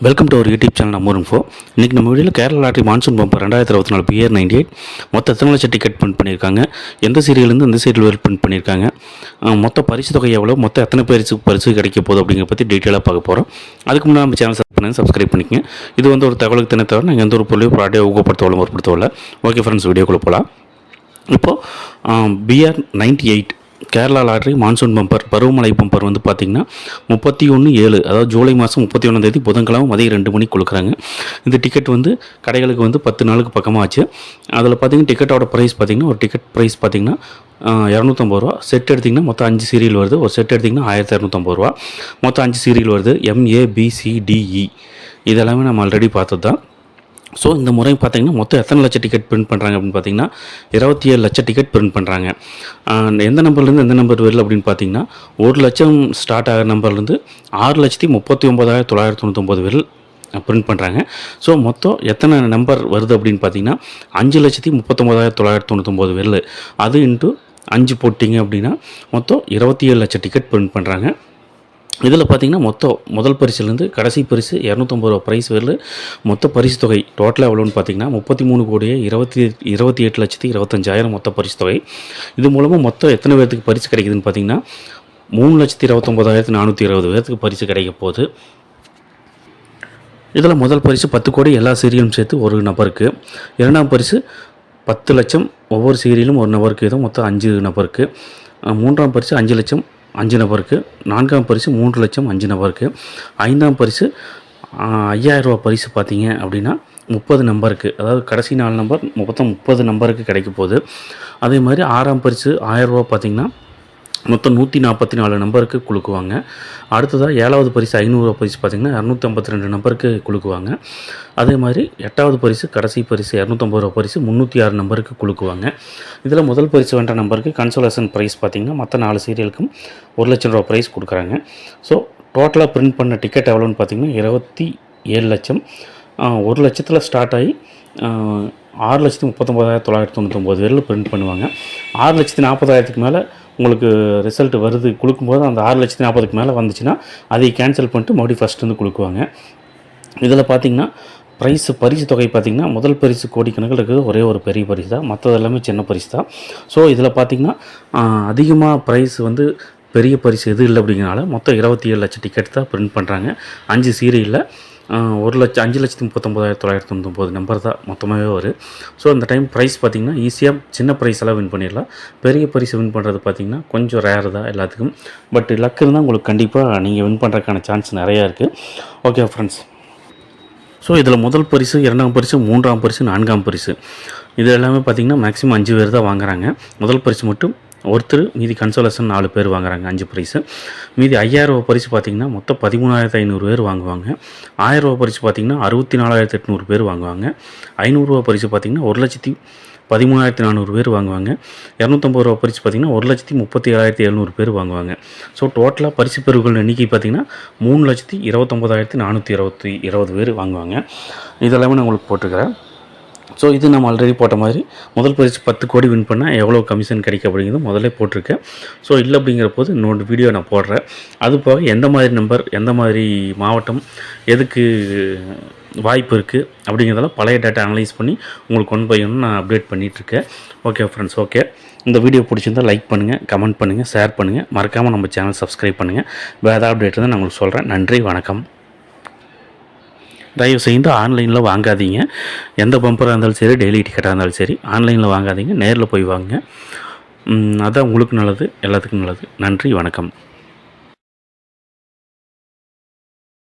Welcome to ஒரு YouTube channel நம்ம info இன்றைக்கி நம்ம வீடியோவில் கேரளா லாட்ரி மான்சூன் பம்பர் ரெண்டாயிரத்தி இருபத்தி நாலு பிஆர் நைன்டி எயிட் மொத்தம் எத்தனை லட்சம் டிக்கெட் பிரிண்ட் பண்ணியிருக்காங்க எந்த சீரியல்லேருந்து எந்த சீரியல் வரை பிரிண்ட் பண்ணியிருக்காங்க மொத்த பரிசு தொகை எவ்வளோ மொத்தம் எத்தனை பரிசு பரிசு கிடைக்க போகுது அப்படிங்கிற பற்றி டீட்டெயிலாக பார்க்க போகிறோம் அதுக்கு முன்னாடி நம்ம சேனல் சப்ஸ்கிரைப் பண்ணி சப்ஸ்கிரைப் பண்ணிக்கங்க. இது வந்து ஒரு தகவலுக்கு தின தவிர நாங்கள் எந்த ஒரு பொருளையும் ப்ராடக்டை ஊக்கப்படுத்தவளோ ஏற்படுத்தவில்லை ஓகே ஃப்ரெண்ட்ஸ் வீடியோக்குள்ளே போகலாம் இப்போது PR ninety eight Kerala lottery monsoon bumper பருவமழை பம்பர் வந்து பார்த்திங்கன்னா முப்பத்தி ஒன்று ஏழு அதாவது ஜூலை மாதம் முப்பத்தி ஒன்றாந்தேதி புதன்கிழமை மதியம் ரெண்டு மணிக்கு கொடுக்குறாங்க. இந்த டிக்கெட் வந்து கடைகளுக்கு வந்து பத்து நாளுக்கு பக்கமாக ஆச்சு அதில் பார்த்தீங்கன்னா டிக்கெட்டோட ப்ரைஸ் பார்த்தீங்கன்னா ஒரு டிக்கெட் ப்ரைஸ் பார்த்தீங்கன்னா இரநூத்தம்பது ரூபா. செட் எடுத்திங்கன்னா மொத்தம் அஞ்சு சீரியல் வருது. ஒரு செட் எடுத்திங்கன்னா ஆயிரத்தி இரநூத்தம்பது ரூபா. மொத்தம் அஞ்சு சீரியல் வருது. எம்ஏபிசிடிஇ இதெல்லாமே நம்ம ஆல்ரெடி பார்த்தது தான் ஸோ இந்த முறை பார்த்தீங்கன்னா மொத்தம் எத்தனை லட்சம் டிக்கெட் பிரிண்ட் பண்ணுறாங்க அப்படின்னு பார்த்தீங்கன்னா இருபத்தி ஏழு லட்சம் டிக்கெட் பிரிண்ட் பண்ணுறாங்க எந்த நம்பர்லேருந்து எந்த நம்பர் வரல அப்படின்னு பார்த்தீங்கன்னா ஒரு லட்சம் ஸ்டார்ட் ஆகிற நம்பர்லேருந்து ஆறு லட்சத்தி முப்பத்தி ஒம்பதாயிரத்தி தொள்ளாயிரத்தி தொண்ணூத்தொம்பது பேர் பிரிண்ட் பண்ணுறாங்க ஸோ மொத்தம் எத்தனை நம்பர் வருது அப்படின்னு பார்த்தீங்கன்னா அஞ்சு லட்சத்தி முப்பத்தொம்பதாயிரத்தி தொள்ளாயிரத்தி தொண்ணூத்தொம்பது பேரில் அது இன்ட்டு அஞ்சு போட்டிங்க அப்படின்னா மொத்தம் இருபத்தி ஏழு லட்சம் டிக்கெட் பிரிண்ட் பண்ணுறாங்க இதில் பார்த்தீங்கன்னா மொத்தம் முதல் பரிசுலேருந்து கடைசி பரிசு இரநூத்தம்பது ரூபா ப்ரைஸ் வரல மொத்த பரிசு தொகை டோட்டலாக எவ்வளோன்னு பார்த்தீங்கன்னா முப்பத்தி மூணு கோடியே இருபத்தி இருபத்தி எட்டு லட்சத்தி இருபத்தஞ்சாயிரம் மொத்த பரிசு தொகை. இது மூலமாக மொத்தம் எத்தனை பேர்த்துக்கு பரிசு கிடைக்குதுன்னு பார்த்தீங்கன்னா மூணு லட்சத்தி இருபத்தொம்போதாயிரத்தி நானூற்றி இருபது பேர்த்துக்கு பரிசு கிடைக்க போகுது. இதில் முதல் பரிசு பத்து கோடி எல்லா சீரியலும் சேர்த்து ஒரு நபருக்கு. இரண்டாம் பரிசு பத்து லட்சம் ஒவ்வொரு சீரியலும் ஒரு நபருக்கு. இதுவும் மொத்தம் அஞ்சு நபருக்கு. மூன்றாம் பரிசு அஞ்சு லட்சம் அஞ்சு நபருக்கு நான்காம் பரிசு மூன்று லட்சம் அஞ்சு நபருக்கு ஐந்தாம் பரிசு ஐயாயிரரூபா பரிசு பார்த்தீங்க அப்படின்னா முப்பது நம்பருக்கு அதாவது கடைசி நாலு நம்பர் மொத்தம் முப்பது நம்பருக்கு கிடைக்க போகுது. அதே மாதிரி ஆறாம் பரிசு ஆயிரரூபா பார்த்தீங்கன்னா மொத்தம் நூற்றி நாற்பத்தி நாலு நம்பருக்கு குலுக்குவாங்க. அடுத்ததாக ஏழாவது பரிசு ஐநூறு பரிசு பார்த்திங்கன்னா இரநூத்தி ஐம்பத்தி ரெண்டு நம்பருக்கு குலுக்குவாங்க. அதே மாதிரி எட்டாவது பரிசு கடைசி பரிசு இரநூத்தம்பது ரூபா பரிசு முந்நூற்றி ஆறு நம்பருக்கு குலுக்குவாங்க. இதில் முதல் பரிசு வென்ற நம்பருக்கு கன்சோலேஷன் ப்ரைஸ் பார்த்திங்கன்னா மற்ற நாலு சீரியலுக்கும் ஒரு லட்சம் ரூபா ப்ரைஸ் கொடுக்குறாங்க. ஸோ டோட்டலாக பிரிண்ட் பண்ண டிக்கெட் எவ்வளோன்னு பார்த்திங்கன்னா இருபத்தி ஏழு லட்சம். ஒரு லட்சத்தில் ஸ்டார்ட் ஆகி ஆறு லட்சத்தி முப்பத்தொம்பதாயிரத்தி தொள்ளாயிரத்தி தொண்ணூத்தொம்பது பேரில் பிரிண்ட் பண்ணுவாங்க. ஆறு லட்சத்தி நாற்பதாயிரத்துக்கு மேலே உங்களுக்கு ரிசல்ட் வருது கொடுக்கும்போது அந்த ஆறு லட்சத்தி நாற்பதுக்கு மேலே வந்துச்சுன்னா அதை கேன்சல் பண்ணிட்டு மறுபடியும் ஃபஸ்ட்டு வந்து கொடுக்குவாங்க இதில் பார்த்தீங்கன்னா ப்ரைஸ் பரிசு தொகை பார்த்திங்கன்னா முதல் பரிசு கோடிக்கணக்கில் இருக்குது ஒரே ஒரு பெரிய பரிசு தான். மற்றது எல்லாமே சின்ன பரிசு தான். ஸோ இதில் பார்த்திங்கன்னா அதிகமாக ப்ரைஸ் வந்து பெரிய பரிசு எது இல்லை அப்படிங்கிறனால மொத்தம் இருபத்தி ஏழு லட்சம் டிக்கெட் தான் பிரிண்ட் பண்ணுறாங்க அஞ்சு சீரியலில் ஒரு லட்சம் அஞ்சு லட்சத்தி முப்பத்தொம்போதாயிரத்தி தொள்ளாயிரத்தி தொண்ணூத்தொம்பது நம்பர் தான் மொத்தமாகவே வரும் ஸோ அந்த டைம் ப்ரைஸ் பார்த்திங்கன்னா ஈஸியாக சின்ன ப்ரைஸ் எல்லாம் வின் பண்ணிடலாம். பெரிய பரிசு வின் பண்ணுறது பார்த்திங்கன்னா கொஞ்சம் ரேர் தான் எல்லாத்துக்கும். பட் லக் இருந்தால் உங்களுக்கு கண்டிப்பாக நீங்கள் வின் பண்ணுறதுக்கான சான்ஸ் நிறையா இருக்குது ஓகே ஃப்ரெண்ட்ஸ் ஸோ இதில் முதல் பரிசு இரண்டாம் பரிசு மூன்றாம் பரிசு நான்காம் பரிசு. இது எல்லாமே பார்த்திங்கன்னா மேக்ஸிமம் அஞ்சு பேர் தான் வாங்குறாங்க. முதல் பரிசு மட்டும் ஒருத்தர் மீதி கன்சோலேஷன் நாலு பேர் வாங்குறாங்க அஞ்சு பரிசு மீதி ஐயாயிரரூபா பரிசு பார்த்திங்கன்னா மொத்தம் பதிமூணாயிரத்து ஐநூறு பேர் வாங்குவாங்க. ஆயிரரூபா பரிசு பார்த்திங்கன்னா அறுபத்தி நாலாயிரத்து எட்நூறு பேர் வாங்குவாங்க. ஐநூறுரூவா பரிசு பார்த்திங்கன்னா ஒரு லட்சத்தி பதிமூணாயிரத்தி நானூறு பேர் வாங்குவாங்க. இரநூத்தம்பது ரூபா பரிசு பார்த்திங்கன்னா ஒரு லட்சத்தி முப்பத்தி ஏழாயிரத்தி எழுநூறு பேர் வாங்குவாங்க. ஸோ டோட்டலாக பரிசு பெறுகள் எண்ணிக்கை பார்த்திங்கன்னா மூணு லட்சத்தி இருபத்தொம்பதாயிரத்தி நானூற்றி இருபத்தி இருபது பேர் வாங்குவாங்க. இதெல்லாமே நான் உங்களுக்கு போட்டிருக்கிறேன். ஸோ இது நம்ம ஆல்ரெடி போட்ட மாதிரி முதல் பரிசு பத்து கோடி வின் பண்ணால் எவ்வளோ கமிஷன் கிடைக்க அப்படிங்கிறது முதல்ல போட்டிருக்கேன். ஸோ இல்லை அப்படிங்கிற போது இன்னொரு வீடியோ நான் போடுறேன். அது போக எந்த மாதிரி நம்பர் எந்த மாதிரி மாவட்டம் எதுக்கு வாய்ப்பு இருக்குது அப்படிங்கிறதெல்லாம் பழைய டேட்டா அனலைஸ் பண்ணி உங்களுக்கு கொண்டு போய் நான் அப்டேட் பண்ணிகிட்ருக்கேன் ஓகே ஃப்ரெண்ட்ஸ் ஓகே இந்த வீடியோ பிடிச்சிருந்தால் லைக் பண்ணுங்கள் கமெண்ட் பண்ணுங்கள் ஷேர் பண்ணுங்கள் மறக்காமல் நம்ம சேனல் சப்ஸ்கிரைப் பண்ணுங்கள் வேறு அப்டேட் இருந்தால் நான் உங்களுக்கு சொல்கிறேன் நன்றி வணக்கம். தயவு செய்து ஆன்லைனில் வாங்காதீங்க. எந்த பம்பராக இருந்தாலும் சரி டெய்லி டிக்கெட்டாக இருந்தாலும் சரி ஆன்லைனில் வாங்காதீங்க நேரில் போய் வாங்க அதுதான் உங்களுக்கு நல்லது எல்லாத்துக்கும் நல்லது. நன்றி வணக்கம்.